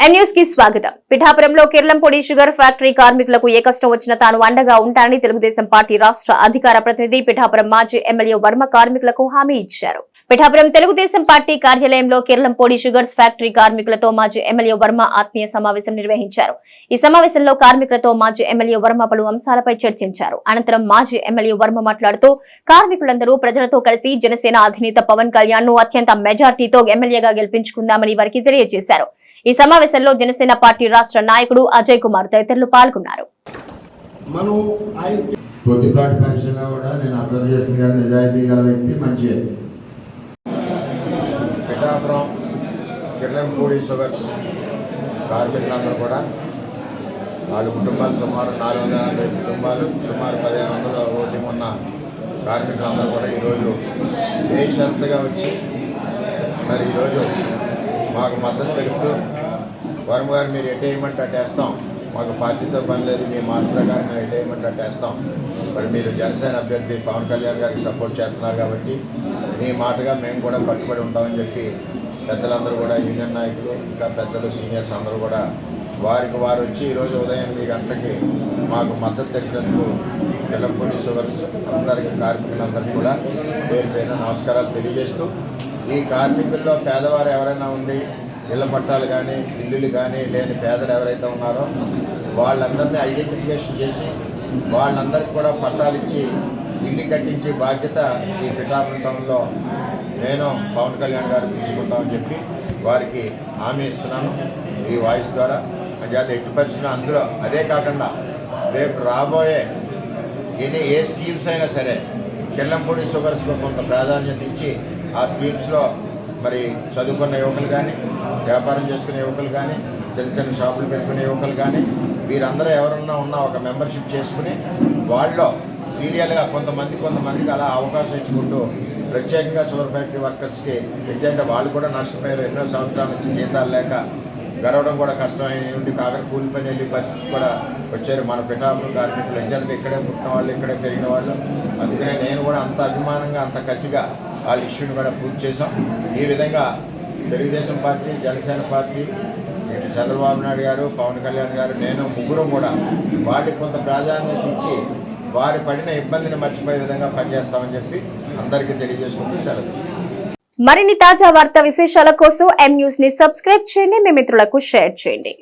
న్యూస్కి స్వాగతం. పిఠాపురంలో కిర్లంపొడి షుగర్ ఫ్యాక్టరీ కార్మికులకు ఏ కష్టం వచ్చినా తాను అండగా ఉంటానని తెలుగుదేశం పార్టీ రాష్ట్ర అధికార ప్రతినిధి పిఠాపురం మాజీ ఎమ్మెల్యే వర్మ కార్మికులకు హామీ ఇచ్చారు. పిఠాపురం తెలుగుదేశం పార్టీ కార్యాలయంలో కిర్లంపొడి షుగర్స్ ఫ్యాక్టరీ కార్మికులతో మాజీ ఎమ్మెల్యే వర్మ ఆత్మీయ సమావేశం నిర్వహించారు. ఈ సమావేశంలో కార్మికులతో మాజీ ఎమ్మెల్యే వర్మ పలు అంశాలపై చర్చించారు. అనంతరం మాజీ ఎమ్మెల్యే వర్మ మాట్లాడుతూ కార్మికులందరూ ప్రజలతో కలిసి జనసేన అధినేత పవన్ కళ్యాణ్ను అత్యంత మెజార్టీతో ఎమ్మెల్యేగా గెలిపించుకుందామని వారికి తెలియజేశారు. ఈ సమావేశంలో జనసేన పార్టీ రాష్ట్ర నాయకుడు అజయ్ కుమార్ తదితరులు పాల్గొన్నారు. పెన్షన్లో కూడా కార్మికులందరూ వాళ్ళ కుటుంబాలు సుమారు నాలుగు వందల నలభై కుటుంబాలు సుమారు పదిహేను వందల ఓటింగ్ ఉన్న కార్మికులందరూ కూడా ఈరోజు బేషరతుగా వచ్చి మరి ఈరోజు మాకు మద్దతు తెలుపుతూ వర్మ గారు మీరు ఎటు వేయమంటే మాకు పార్టీతో పని లేదు మీ మాట ప్రకారం మేము ఎటు వేయమంటే మరి మీరు జనసేన అభ్యర్థి పవన్ కళ్యాణ్ గారికి సపోర్ట్ చేస్తున్నారు కాబట్టి మీ మాటగా మేము కూడా కట్టుబడి ఉంటామని చెప్పి పెద్దలందరూ కూడా యూనియన్ నాయకులు ఇంకా పెద్దలు సీనియర్స్ అందరూ కూడా వారికి వారు వచ్చి ఈరోజు ఉదయం ఎనిమిది గంటలకి మాకు మద్దతు తెలిపినందుకు తెలంపూడి షుగర్స్ అందరికీ కార్మికులందరికీ కూడా పేరు పేరున నమస్కారాలు తెలియజేస్తూ ఈ కార్మికుల్లో పేదవారు ఎవరైనా ఉండి ఇళ్ళ పట్టాలు కానీ ఇల్లులు కానీ లేని పేదలు ఎవరైతే ఉన్నారో వాళ్ళందరినీ ఐడెంటిఫికేషన్ చేసి వాళ్ళందరికీ కూడా పట్టాలు ఇచ్చి ఇల్లు కట్టించే బాధ్యత ఈ పిఠాపురం టౌన్లో నేను పవన్ కళ్యాణ్ గారు తీసుకుంటామని చెప్పి వారికి హామీ ఇస్తున్నాను ఈ వాయిస్ ద్వారా. అది ఎట్టి పరిస్థితులు అందులో అదే కాకుండా రేపు రాబోయే ఎన్ని ఏ స్కీమ్స్ అయినా సరే కిల్లంపూడి షుగర్స్లో కొంత ప్రాధాన్యత ఇచ్చి ఆ స్కీమ్స్లో మరి చదువుకున్న యువకులు కానీ వ్యాపారం చేసుకునే యువకులు కానీ చిన్న చిన్న షాపులు పెట్టుకునే యువకులు కానీ వీరందరూ ఎవరన్నా ఉన్నా ఒక మెంబర్షిప్ చేసుకుని వాళ్ళలో సీరియల్గా కొంతమంది కొంతమందికి అలా అవకాశం ఇచ్చుకుంటూ ప్రత్యేకంగా షుగర్ ఫ్యాక్టరీ వర్కర్స్కి ఎందుకంటే వాళ్ళు కూడా నష్టపోయారు. ఎన్నో సంవత్సరాల నుంచి జీతాలు లేక గడవడం కూడా కష్టమైన నుండి కాకర కూలి పని వెళ్ళి పరిస్థితి కూడా వచ్చారు. మన పిఠాపురం కార్మికులు ఎందుకంటే ఇక్కడే పుట్టిన వాళ్ళు ఇక్కడే పెరిగిన వాళ్ళు. అందుకనే నేను కూడా అంత అభిమానంగా అంత కసిగా వాళ్ళ ఇష్యూని కూడా పూర్తి చేశాం. ఈ విధంగా తెలుగుదేశం పార్టీ జనసేన పార్టీ ఇటు చంద్రబాబు నాయుడు గారు పవన్ కళ్యాణ్ గారు నేను ముగ్గురు కూడా వాటికి కొంత ప్రాధాన్యత ఇచ్చి వారి పడిన ఇబ్బందిని మర్చిపోయే విధంగా పనిచేస్తామని చెప్పి అందరికీ తెలియజేసుకుంటూ సెలవు. మరిన్ని తాజా వార్తా విశేషాల కోసం ఎం న్యూస్ని సబ్స్క్రైబ్ చేయండి. మీ మిత్రులకు షేర్ చేయండి.